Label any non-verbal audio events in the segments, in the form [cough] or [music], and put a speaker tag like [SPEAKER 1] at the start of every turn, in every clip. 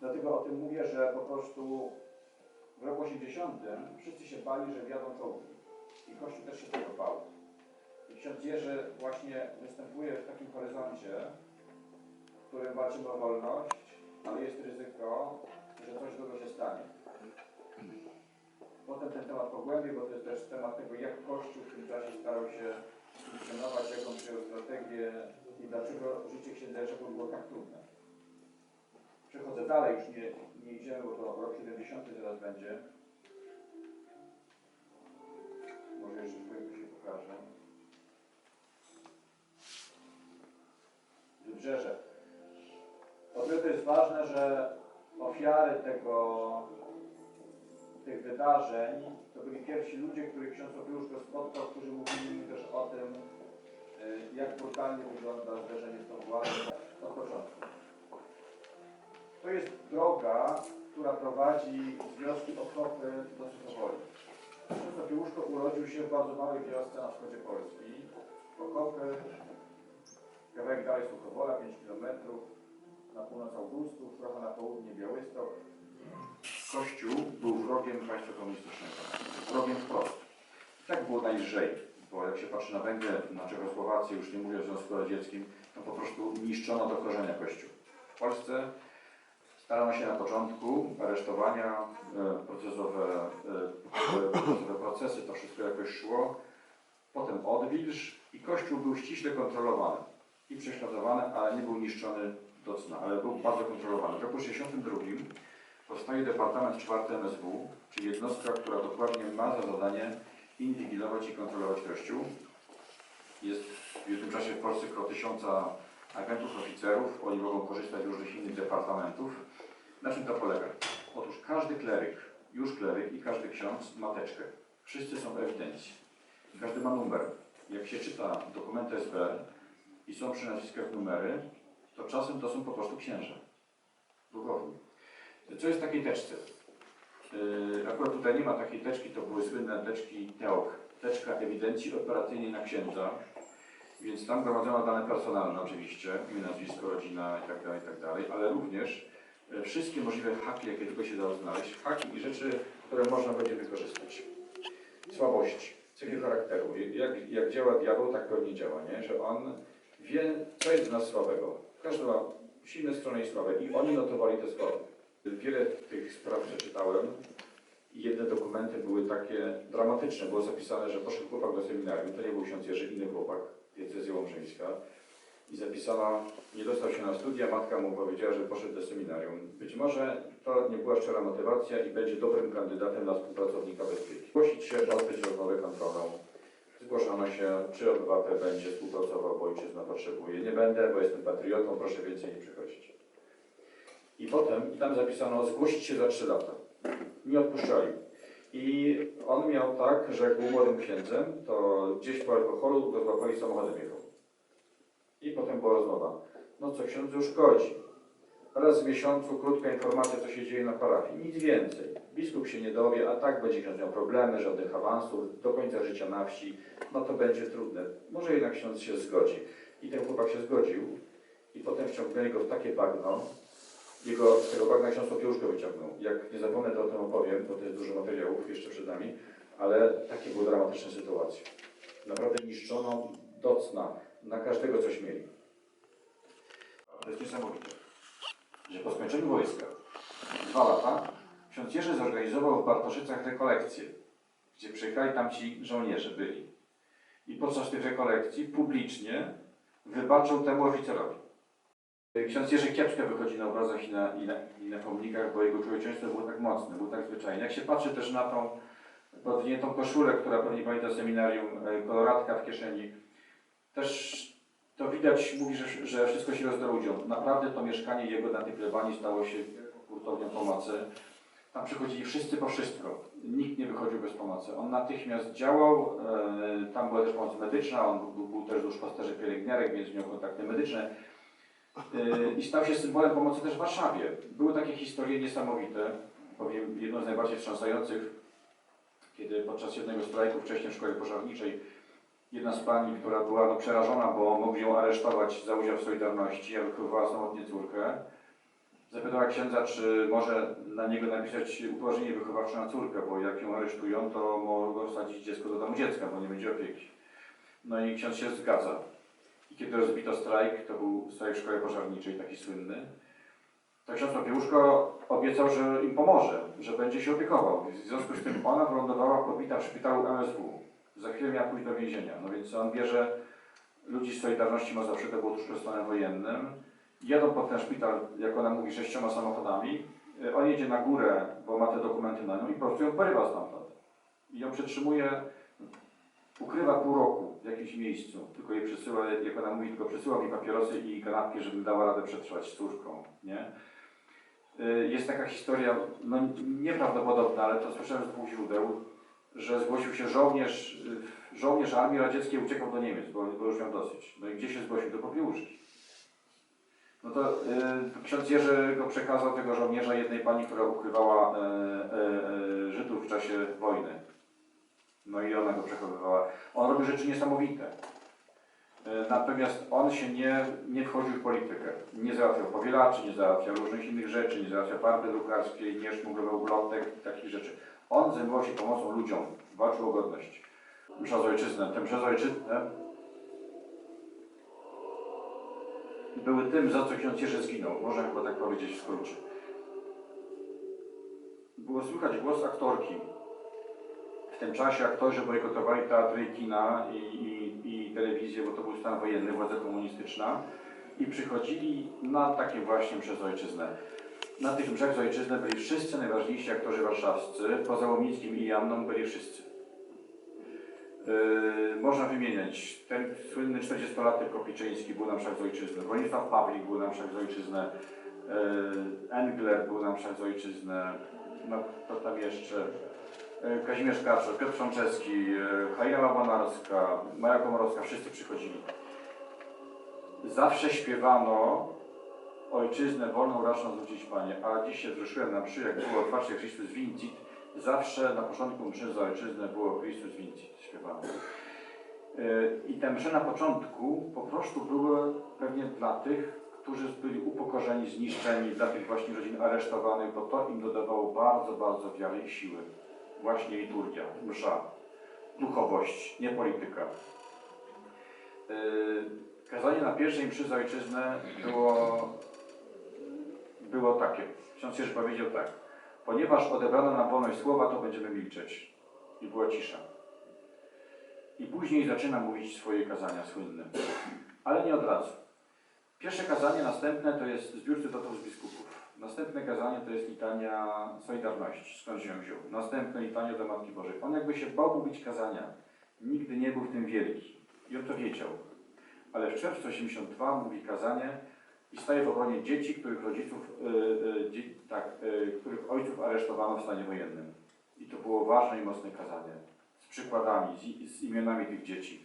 [SPEAKER 1] Dlatego o tym mówię, że po prostu w roku 80 wszyscy się bali, że wjadą czołgi. I Kościół też się tego bał. I ksiądz Jerzy właśnie występuje w takim horyzoncie, w którym walczymy o wolność, ale jest ryzyko, że coś złego się stanie. Potem ten temat pogłębię, bo to jest też temat tego, jak Kościół w tym czasie starał się funkcjonować, jaką przyjął strategię i dlaczego życie księdza Jerzego było tak trudne. Przechodzę dalej, już nie, nie idziemy, bo to rok 70 teraz będzie. Może jeszcze szybko się pokażę. Wybrzeże. O tyle to jest ważne, że ofiary tego, tych wydarzeń to byli pierwsi ludzie, których ksiądz Opiuszko spotkał, którzy mówili mi też o tym, jak brutalnie wygląda zderzenie z tą władzą od początku. To jest droga, która prowadzi z wioski Okopy do Suchowoli. Ksiądz Opiuszko urodził się w bardzo małej wiosce na wschodzie Polski. Okopy, kawałek dalej Suchowola, 5 km, na północ Augustów, trochę na południe Białystok. Kościół był wrogiem państwa komunistycznego. Wrogiem wprost. Tak było najlżej, bo jak się patrzy na Węgry, na Czechosłowację, już nie mówię o Związku Radzieckim, to po prostu niszczono do korzenia Kościół. W Polsce starano się na początku aresztowania, e, procesowe, e, procesowe procesy, to wszystko jakoś szło. Potem odwilż i Kościół był ściśle kontrolowany i prześladowany, ale nie był niszczony do cna, ale był bardzo kontrolowany. W roku 1962 powstaje Departament 4 MSW, czyli jednostka, która dokładnie ma za zadanie inwigilować i kontrolować Kościół. Jest w tym czasie w Polsce około tysiąca agentów, oficerów, oni mogą korzystać z różnych innych departamentów. Na czym to polega? Otóż każdy kleryk, już kleryk i każdy ksiądz ma teczkę. Wszyscy są w ewidencji. Każdy ma numer. Jak się czyta dokumenty SB i są przy nazwiskach numery, to czasem to są po prostu księża. Duchowni. Co jest w takiej teczce? Yy, Akurat tutaj nie ma takiej teczki, to były słynne teczki TEOK. Teczka ewidencji operacyjnej na księdza. Więc tam gromadzono dane personalne oczywiście, imię, nazwisko, rodzina itd., itd., ale również e, wszystkie możliwe haki, jakie tylko się dało znaleźć, haki i rzeczy, które można będzie wykorzystać. Słabości, cechy charakteru. Jak, jak działa diabeł, tak pewnie działa, nie? że on wie, co jest w nas słabego. Każdy ma silne strony i słabe i oni notowali te słabe. Wiele tych spraw przeczytałem i jedne dokumenty były takie dramatyczne. Było zapisane, że poszedł chłopak do seminarium, to nie był ksiądz Jerzy, inny chłopak, diecezja łomżyńska. I zapisano, nie dostał się na studia, matka mu powiedziała, że poszedł do seminarium. Być może to nie była szczera motywacja i będzie dobrym kandydatem na współpracownika bezpieki. Zgłosić się odbyć rozmowę kontrolną. Zgłoszono się, czy obywatel będzie współpracował, bo ojczyzna potrzebuje. Nie będę, bo jestem patriotą, proszę więcej nie przychodzić. I potem, i tam zapisano, zgłosić się za 3 lata. Nie odpuszczali. I on miał tak, że jak był młodym księdzem, to gdzieś po alkoholu go złapali samochodem jechał. I potem była rozmowa. No co ksiądz już szkodzi. Raz w miesiącu krótka informacja, co się dzieje na parafii. Nic więcej. Biskup się nie dowie, a tak będzie ksiądz miał problemy, żadnych awansów, do końca życia na wsi. No to będzie trudne. Może jednak ksiądz się zgodzi. I ten chłopak się zgodził. I potem wciągnęli go w takie bagno, jego, tego bagna ksiądz Opiuszko wyciągnął. Jak nie zapomnę, to o tym opowiem, bo to jest dużo materiałów jeszcze przed nami, ale takie były dramatyczne sytuacje. Naprawdę niszczono do cna, na każdego coś mieli. To jest niesamowite, że po skończeniu wojska, dwa lata, ksiądz Jerzy zorganizował w Bartoszycach rekolekcje, gdzie przyjechali tam ci żołnierze byli. I podczas tych rekolekcji publicznie wybaczył temu oficerowi. Ksiądz Jerzy kiepsko wychodzi na obrazach i na, i, na, i na pomnikach, bo jego człowieczeństwo było tak mocne, było tak zwyczajne. Jak się patrzy też na tą podwiniętą koszulę, która pewnie pamięta seminarium, e, koloratka w kieszeni, też to widać, mówi, że, że wszystko się rozdarudziło. Naprawdę to mieszkanie jego na tej plebanii stało się hurtownią pomocy. Tam przychodzili wszyscy po wszystko. Nikt nie wychodził bez pomocy. On natychmiast działał, e, tam była też pomoc medyczna, on był, był też duszpasterzy pielęgniarek, więc miał kontakty medyczne. Yy, i stał się symbolem pomocy też w Warszawie. Były takie historie niesamowite, powiem jedną z najbardziej wstrząsających, kiedy podczas jednego strajku wcześniej w szkole pożarniczej
[SPEAKER 2] jedna z pani, która była no, przerażona, bo mogli ją aresztować za udział w Solidarności, a wychowywała samotnie córkę, zapytała księdza, czy może na niego napisać upoważnienie wychowawcze na córkę, bo jak ją aresztują, to mogą wsadzić dziecko do domu dziecka, bo nie będzie opieki. No i ksiądz się zgadza. I kiedy rozbito strajk, to był strajk szkoły pożarniczej, taki słynny, to ksiądz Papiełuszko obiecał, że im pomoże, że będzie się opiekował. W związku z tym ona wylądowała podbita w szpitalu MSW. Za chwilę miała pójść do więzienia. No więc on bierze ludzi z Solidarności Mazowszy, to było tuż przed stanem wojennym, jadą pod ten szpital, jak ona mówi, sześcioma samochodami. Y, On jedzie na górę, bo ma te dokumenty na nią i po prostu ją porywa stamtąd. I ją przetrzymuje, ukrywa pół roku w jakimś miejscu, tylko jej przesyła, jak ona mówi, tylko przesyła mi papierosy i kanapki, żeby dała radę przetrwać z córką, nie? Y, Jest taka historia, no nieprawdopodobna, ale to słyszałem z dwóch źródeł, że zgłosił się żołnierz, y, żołnierz Armii Radzieckiej uciekał do Niemiec, bo, bo już miał dosyć. No i gdzie się zgłosił? Do Popiełuszki. No to y, ksiądz Jerzy go przekazał tego żołnierza jednej pani, która ukrywała y, y, Żydów w czasie wojny. No i ona go przechowywała. On robił rzeczy niesamowite. Y, Natomiast on się nie, nie wchodził w politykę. Nie załatwiał powielaczy, nie załatwiał różnych innych rzeczy, nie załatwiał farby drukarskiej, nie szmuglował ulotek takich rzeczy. On zajmował się pomocą ludziom, walczył o godność. Msza z ojczyznę. Te msze z ojczyznę były tym, za co ksiądz Jerzy zginął. Można chyba tak powiedzieć w skrócie. Było słychać głos aktorki. Tym czasie aktorzy bojkotowali teatry i kina i, i, i telewizję, bo to był stan wojenny, władza komunistyczna. I przychodzili na takie właśnie przez ojczyznę. Na tych mszach z ojczyznę byli wszyscy najważniejsi aktorzy warszawscy. Poza Łomickim i Janną byli wszyscy. Yy, można wymieniać. Ten słynny 40-latek Kopiczyński był na mszach z ojczyzny. Bronisław Pawlik był na mszach z ojczyzny. Yy, Engler był na mszach z ojczyzny. No, to tam jeszcze. Yy, Kazimierz Kaczer, Piotr Frączewski, yy, Halina Łabonarska, Maja Komorowska, wszyscy przychodzili. Zawsze śpiewano Ojczyznę wolną raszą zwrócić Panie, a dziś się wzruszyłem na mszy, jak było otwarcie Chrystus Vincit, zawsze na początku mszy za Ojczyznę było Chrystus Vincit śpiewane. Yy, I te msze na początku po prostu były pewnie dla tych, którzy byli upokorzeni, zniszczeni, dla tych właśnie rodzin aresztowanych, bo to im dodawało bardzo, bardzo wiary i siły. Właśnie liturgia, msza, duchowość, nie polityka. Yy, Kazanie na pierwszej mszy za ojczyznę było, było takie. Ksiądz Jerzy powiedział tak. Ponieważ odebrano nam wolność słowa, to będziemy milczeć. I była cisza. I później zaczyna mówić swoje kazania słynne. Ale nie od razu. Pierwsze kazanie, następne to jest zbiór cytatów z biskupów. Następne kazanie to jest litania Solidarności, skąd się wziął. Następne litanie do Matki Bożej. On jakby się bał mówić kazania. Nigdy nie był w tym wielki. I on to wiedział. Ale w czerwcu 82 mówi kazanie i staje w obronie dzieci, których rodziców, y, y, dzie, tak, y, których ojców aresztowano w stanie wojennym. I to było ważne i mocne kazanie. Z przykładami, z, z imionami tych dzieci.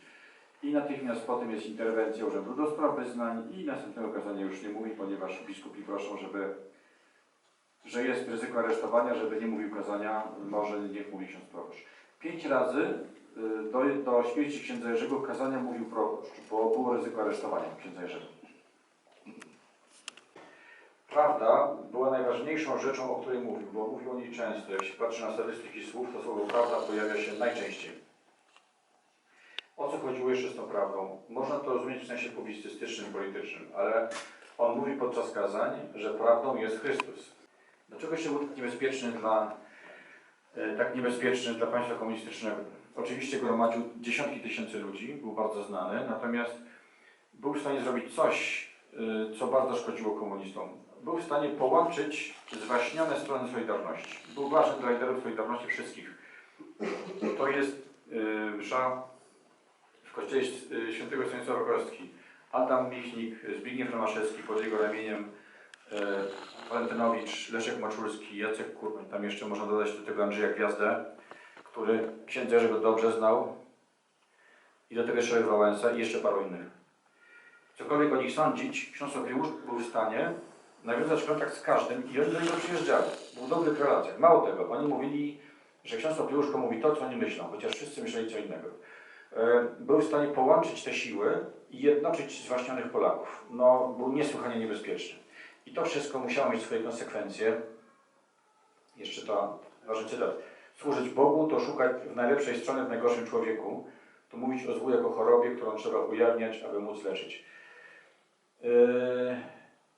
[SPEAKER 2] I natychmiast potem jest interwencja Urzędu do Spraw Wyznań i następnego kazania już nie mówi, ponieważ biskupi proszą, żeby, że jest ryzyko aresztowania, żeby nie mówił kazania, może niech mówi ksiądz proboszcz. Pięć razy y, do, do śmierci księdza Jerzego kazania mówił proboszcz, bo było ryzyko aresztowania księdza Jerzego. Prawda była najważniejszą rzeczą, o której mówił, bo mówił o niej często. Jak się patrzy na statystyki słów, to słowo prawda pojawia się najczęściej. O co chodziło jeszcze z tą prawdą? Można to rozumieć w sensie publicystycznym, politycznym, ale on mówi podczas kazań, że prawdą jest Chrystus. Dlaczego się był tak niebezpieczny dla, e, tak niebezpieczny dla państwa komunistycznego? Oczywiście gromadził dziesiątki tysięcy ludzi, był bardzo znany, natomiast był w stanie zrobić coś, e, co bardzo szkodziło komunistom. Był w stanie połączyć zwaśnione strony Solidarności. Był ważny dla liderów Solidarności wszystkich. To jest e, msza w kościele świętego Stanisława Kostki. Adam Michnik, Zbigniew Romaszewski pod jego ramieniem, Walentynowicz, Leszek Maczulski, Jacek Kurman. Tam jeszcze można dodać do tego Andrzeja Gwiazdę, który księdza Jerzego dobrze znał. I do tego jeszcze Wałęsa i jeszcze paru innych. Cokolwiek o nich sądzić, ksiądz Opiłusz był w stanie nawiązać kontakt z każdym i oni do niego przyjeżdżali. Był w dobrych relacjach. Mało tego, oni mówili, że ksiądz Opiłuszko mówi to, co oni myślą, chociaż wszyscy myśleli co innego. e, był w stanie połączyć te siły i jednoczyć zwaśnionych Polaków. No, był niesłychanie niebezpieczny. I to wszystko musiało mieć swoje konsekwencje. Jeszcze to ważny cytat. Służyć Bogu to szukać w najlepszej strony w najgorszym człowieku. To mówić o złu jako chorobie, którą trzeba ujawniać, aby móc leczyć. Yy,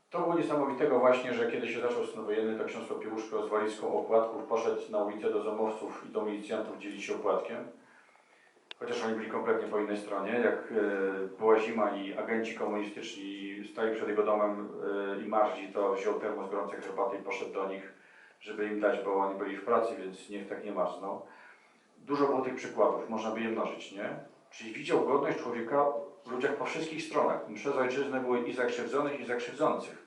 [SPEAKER 2] to było niesamowitego właśnie, że kiedy się zaczął stan wojenny, to ksiądz Popiełuszko z walizką opłatków poszedł na ulicę do zamowców i do milicjantów dzielić się opłatkiem. Chociaż oni byli kompletnie po innej stronie. Jak e, była zima i agenci komunistyczni stali przed jego domem e, i marzli, to wziął termos gorącej herbaty i poszedł do nich, żeby im dać, bo oni byli w pracy, więc niech tak nie marzną. Dużo było tych przykładów, można by je mnożyć, nie? Czyli widział godność człowieka w ludziach po wszystkich stronach. Przez ojczyznę było i zakrzywdzonych, i zakrzywdzących.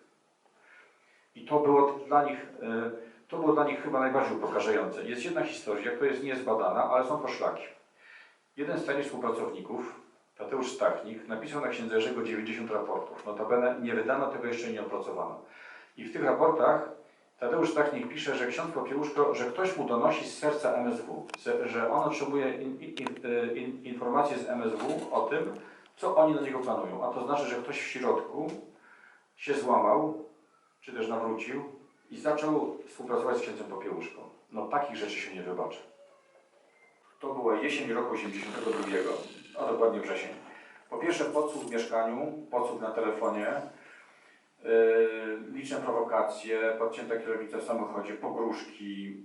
[SPEAKER 2] I to było dla nich, e, to było dla nich chyba najbardziej upokarzające. Jest jedna historia, która jest niezbadana, ale są poszlaki. Jeden z tajnych współpracowników, Tadeusz Stachnik, napisał na księdze Jerzego 90 raportów. Notabene nie wydano tego jeszcze nie opracowano. I w tych raportach Tadeusz Stachnik pisze, że ksiądz Popiełuszko, że ktoś mu donosi z serca MSW, że- on otrzymuje in, in, in, in, informacje z MSW o tym, co oni na niego planują. A to znaczy, że ktoś w środku się złamał, czy też nawrócił i zaczął współpracować z księdzem Popiełuszką. No takich rzeczy się nie wybaczy. To była jesień roku 82, a dokładnie wrzesień. Po pierwsze podsłuch w mieszkaniu, podsłuch na telefonie, yy, liczne prowokacje, podcięta kierownica w samochodzie, pogróżki,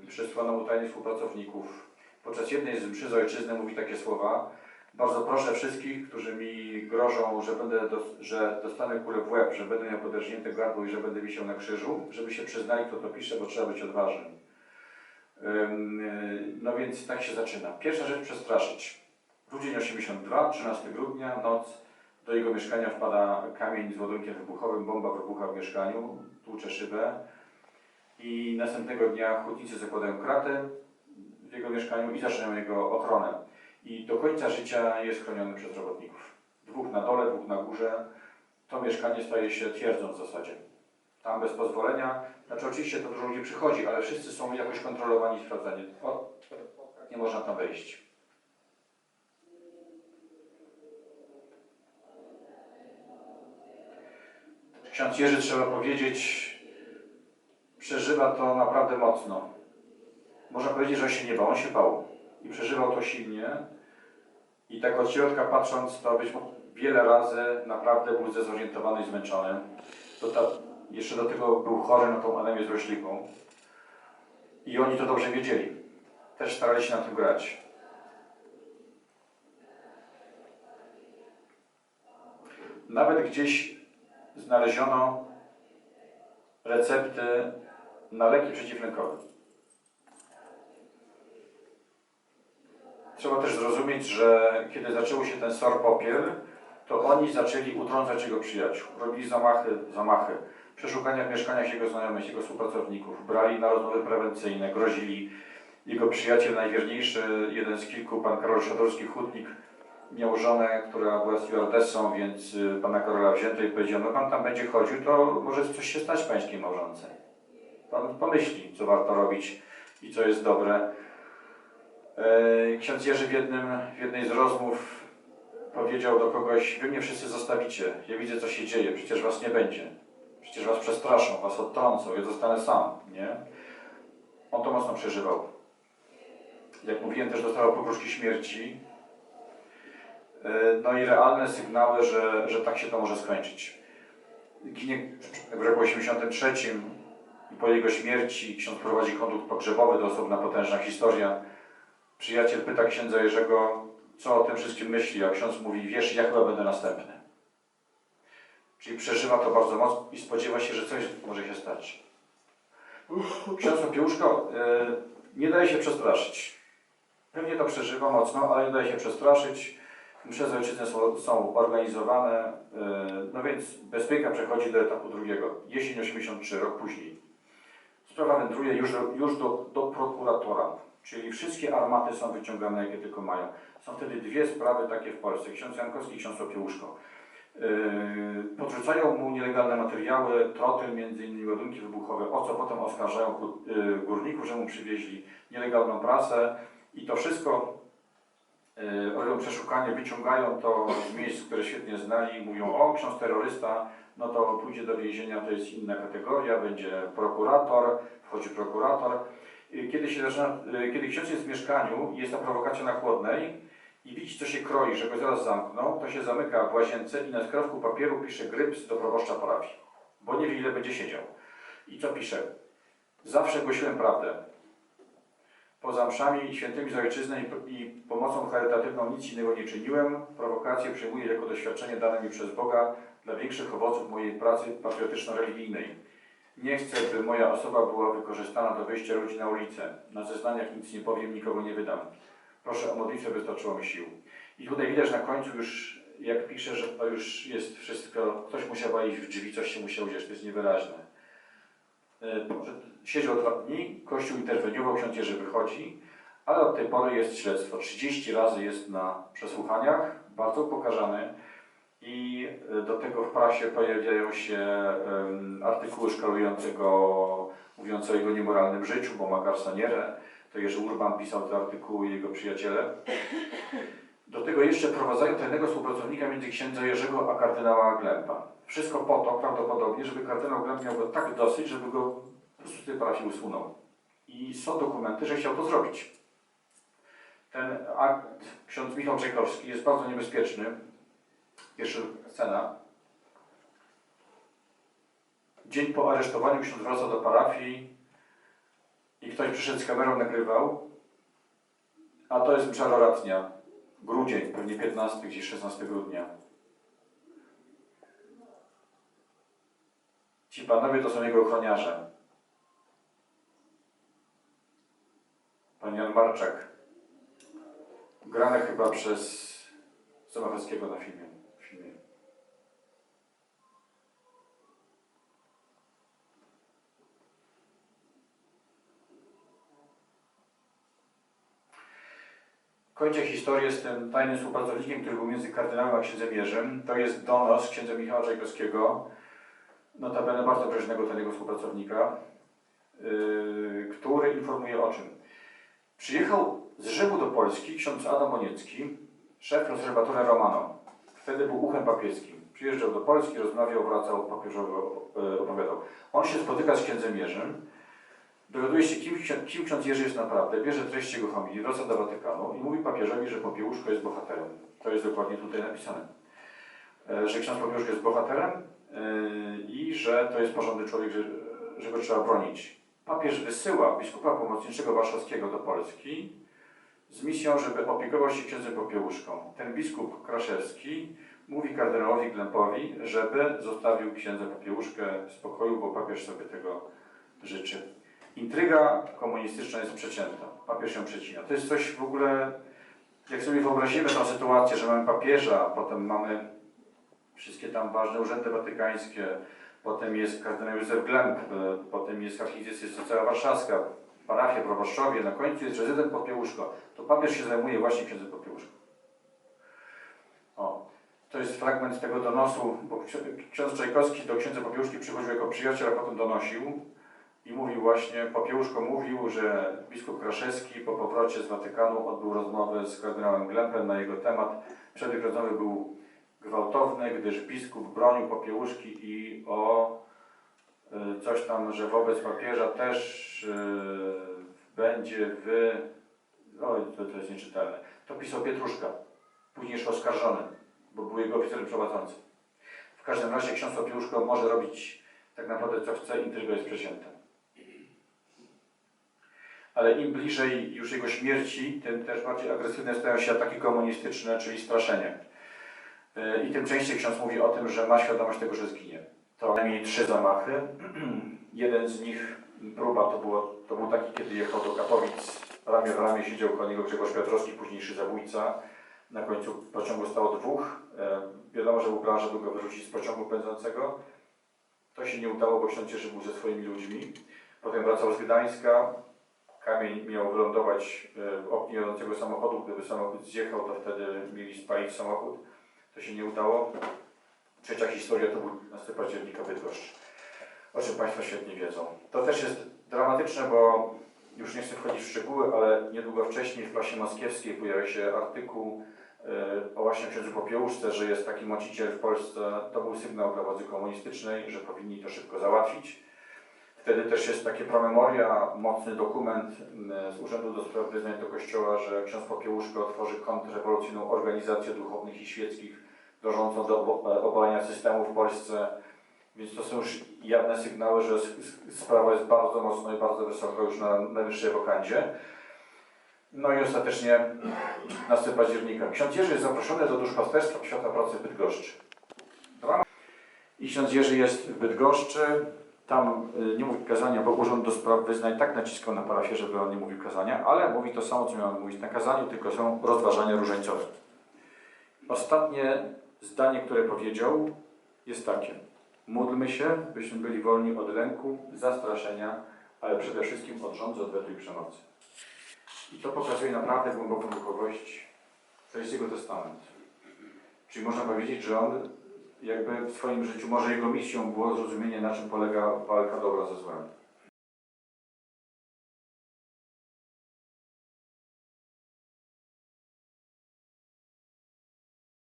[SPEAKER 2] yy, przesłano mu tajnych współpracowników. Podczas jednej z mszy z ojczyzny mówi takie słowa. Bardzo proszę wszystkich, którzy mi grożą, że, będę że dostanę kulę w łeb, że będę miał poderżnięte gardło i że będę wisiał na krzyżu, żeby się przyznali, kto to pisze, bo trzeba być odważnym. Y, No więc tak się zaczyna. Pierwsza rzecz przestraszyć. Grudzień 82, 13 grudnia, noc. Do jego mieszkania wpada kamień z ładunkiem wybuchowym, bomba wybucha w mieszkaniu, tłucze szybę. I następnego dnia hutnicy zakładają kratę w jego mieszkaniu i zaczynają jego ochronę. I do końca życia jest chroniony przez robotników. Dwóch na dole, dwóch na górze. To mieszkanie staje się twierdzą w zasadzie. Tam bez pozwolenia, znaczy oczywiście to dużo ludzi przychodzi, ale wszyscy są jakoś kontrolowani i sprawdzani. O, nie można tam wejść. Ksiądz Jerzy, trzeba powiedzieć, przeżywa to naprawdę mocno. Można powiedzieć, że się nie bał, on się bał. I przeżywał to silnie. I tak od środka patrząc, to być może wiele razy naprawdę był zdezorientowany i zmęczony. To ta, jeszcze do tego był chory na tą anemię złośliwą. I oni to dobrze wiedzieli. Też starali się na tym grać. Nawet gdzieś znaleziono recepty na leki przeciwlękowe. Trzeba też zrozumieć, że kiedy zaczęło się ten SOR popiel, to oni zaczęli utrącać jego przyjaciół. Robili zamachy, zamachy. Przeszukania w mieszkaniach jego znajomych, jego współpracowników. Brali na rozmowy prewencyjne, grozili. Jego przyjaciel najwierniejszy, jeden z kilku, pan Karol Szadowski, hutnik, miał żonę, która była stewardessą, więc y, pana Karola wzięto i powiedział, no pan tam będzie chodził, to może coś się stać pańskiej małżonce. Pan pomyśli, co warto robić i co jest dobre. E, Ksiądz Jerzy w, jednym, w jednej z rozmów powiedział do kogoś, wy mnie wszyscy zostawicie, ja widzę co się dzieje, przecież was nie będzie. Przecież was przestraszą, was odtrącą, ja zostanę sam, nie? On to mocno przeżywał. Jak mówiłem, też dostawał pogróżki śmierci. E, No i realne sygnały, że, że tak się to może skończyć. Ginie w roku 83 i po jego śmierci ksiądz prowadzi kondukt pogrzebowy, to osobna potężna historia. Przyjaciel pyta księdza Jerzego, co o tym wszystkim myśli, a ksiądz mówi, wiesz, ja chyba będę następny. Czyli przeżywa to bardzo mocno i spodziewa się, że coś może się stać. Ksiądz Popiełuszko e, nie daje się przestraszyć. Pewnie to przeżywa mocno, ale nie daje się przestraszyć. Msze z ojczyzny są, są organizowane, e, no więc bezpieka przechodzi do etapu drugiego. Jesień 83, rok później. Sprawa wędruje już już do, do prokuratora, czyli wszystkie armaty są wyciągane, jakie tylko mają. Są wtedy dwie sprawy takie w Polsce, ksiądz Jankowski i ksiądz Popiełuszko. Yy, podrzucają mu nielegalne materiały, troty, innymi ładunki wybuchowe, o co potem oskarżają yy, górników, że mu przywieźli nielegalną prasę i to wszystko e, robią przeszukanie, wyciągają to z miejsc, które świetnie znali, mówią o ksiądz terrorysta, no to pójdzie do więzienia, to jest inna kategoria, będzie prokurator, wchodzi prokurator. Kiedy, się zaczyna, kiedy ksiądz jest w mieszkaniu jest ta prowokacja na chłodnej i widzi, co się kroi, że go zaraz zamkną, to się zamyka w łazience i na skrawku papieru pisze gryps do proboszcza parafii, bo nie wie, ile będzie siedział. I co pisze? Zawsze głosiłem prawdę. Poza mszami świętymi za ojczyznę i, i pomocą charytatywną nic innego nie czyniłem. Prowokacje przyjmuję jako doświadczenie dane mi przez Boga dla większych owoców mojej pracy patriotyczno-religijnej. Nie chcę, by moja osoba była wykorzystana do wyjścia ludzi na ulicę. Na zeznaniach nic nie powiem, nikogo nie wydam. Proszę o modlitwę, wystarczyło mi sił. I tutaj widać na końcu już, jak pisze, że to już jest wszystko, ktoś musiał iść w drzwi, coś się musiało dziać, to jest niewyraźne. E, Siedział dwa dni, Kościół interweniował, ksiądz Jerzy wychodzi, ale od tej pory jest śledztwo. 30 razy jest na przesłuchaniach, bardzo pokażany i e, do tego w prasie pojawiają się artykuły szkalujące go, mówiące o jego niemoralnym życiu, bo ma garsonierę. To Urban pisał te artykuły, jego przyjaciele. Do tego jeszcze prowadzają tajnego współpracownika między księdza Jerzego a kardynała Glempa. Wszystko po to prawdopodobnie, żeby kardynał Glemp miał go tak dosyć, żeby go po prostu z tej parafii usunął. I są dokumenty, że chciał to zrobić. Ten akt, ksiądz Michał Czajkowski jest bardzo niebezpieczny. Pierwsza scena. Dzień po aresztowaniu ksiądz wraca do parafii i ktoś przyszedł z kamerą, nagrywał. A to jest mszaroratnia. Grudzień, pewnie 15, gdzieś 16 grudnia. Ci panowie to są jego ochroniarze. Pan Jan Marczak. Grane chyba przez Zamachowskiego na filmie. Kończę historię z tym tajnym współpracownikiem, który był między kardynałem a księdzem Jerzym. To jest donos księdza Michała Czajkowskiego, notabene bardzo groźnego tajnego współpracownika, yy, który informuje o czym. Przyjechał z Rzymu do Polski ksiądz Adam Moniecki, szef konserwatora Romano. Wtedy był uchem papieskim. Przyjeżdżał do Polski, rozmawiał, wracał, papieżowi e, opowiadał. On się spotyka z księdzem Jerzym, dowiaduje się, kim, kim ksiądz Jerzy jest naprawdę, bierze treść jego homilii, wraca do Watykanu i mówi papieżowi, że Popiełuszko jest bohaterem. To jest dokładnie tutaj napisane. E, Że ksiądz Popiełuszko jest bohaterem e, i że to jest porządny człowiek, że, że go trzeba bronić. Papież wysyła biskupa pomocniczego warszawskiego do Polski z misją, żeby opiekował się księdzem Popiełuszką. Ten biskup Kraszewski mówi kardynałowi Glempowi, żeby zostawił księdza Popiełuszkę w spokoju, bo papież sobie tego życzy. Intryga komunistyczna jest przecięta. Papież ją przecina. To jest coś w ogóle, jak sobie wyobrazimy tę sytuację, że mamy papieża, potem mamy wszystkie tam ważne urzędy watykańskie, potem jest kardynał Józef Glemp, e, potem jest archidiecezja cała warszawska, parafia, proboszczowie, na końcu jest rezydent Popiełuszko. To papież się zajmuje właśnie księdzem Popiełuszko. O, to jest fragment tego donosu, bo ksi- ksiądz Czajkowski do księdza Popiełuszki przychodził jako przyjaciel, a potem donosił i mówił właśnie, Popiełuszko mówił, że biskup Kraszewski po powrocie z Watykanu odbył rozmowę z kardynałem Glempem na jego temat. Przebieg rozmowy był gwałtowny, gdyż biskup bronił Popiełuszki i o y, coś tam, że wobec papieża też y, będzie wy... Oj, to, to jest nieczytelne. To pisał Pietruszka, późniejszy oskarżony, bo był jego oficerem prowadzącym. W każdym razie ksiądz Popiełuszko może robić tak naprawdę co chce, intryga jest przecięta. Ale im bliżej już jego śmierci, tym też bardziej agresywne stają się ataki komunistyczne, czyli straszenie. Yy, I tym częściej ksiądz mówi o tym, że ma świadomość tego, że zginie. To najmniej trzy zamachy. [clears throat] Jeden z nich, próba, to, było, to był taki, kiedy jechał do Katowic, ramię w ramię siedział koło niego Grzegorz Piotrowski, późniejszy zabójca. Na końcu pociągu stało dwóch. E, wiadomo, że był plan, żeby go wyrzucić z pociągu pędzącego. To się nie udało, bo ksiądz Jerzy był ze swoimi ludźmi. Potem wracał z Gdańska. Kamień miał wylądować e, w oknie jadącego samochodu. Gdyby samochód zjechał, to wtedy mieli spalić samochód. To się nie udało. Trzecia historia to był 15 października Bydgoszcz. O czym Państwo świetnie wiedzą. To też jest dramatyczne, bo już nie chcę wchodzić w szczegóły, ale niedługo wcześniej w prasie moskiewskiej pojawia się artykuł e, o właśnie księdzu Popiełuszce, że jest taki mociciel w Polsce. To był sygnał dla władzy komunistycznej, że powinni to szybko załatwić. Wtedy też jest takie promemoria, mocny dokument m, z Urzędu do Spraw Wyznań do Kościoła, że ksiądz Popiełuszko otworzy kontrrewolucyjną organizację duchownych i świeckich dążącą do obo- obalenia systemu w Polsce. Więc to są już jawne sygnały, że sprawa jest bardzo mocno i bardzo wysoko już na najwyższej wokandzie. No i ostatecznie [clears throat] 15 października. Ksiądz Jerzy jest zaproszony do duszpasterstwa Świata Pracy w Bydgoszczy. I ksiądz Jerzy jest w Bydgoszczy. Tam y, nie mówi kazania, bo Urząd do Spraw Wyznań tak naciskał na parafie, żeby on nie mówił kazania, ale mówi to samo, co miał mówić na kazaniu, tylko są rozważania różańcowe. Ostatnie zdanie, które powiedział, jest takie. Módlmy się, byśmy byli wolni od lęku, zastraszenia, ale przede wszystkim od rządzy, odwetu i przemocy. I to pokazuje naprawdę głęboką duchowość. To jest jego testament. Czyli można powiedzieć, że on jakby w swoim życiu, może jego misją było zrozumienie, na czym polega walka dobra ze złem.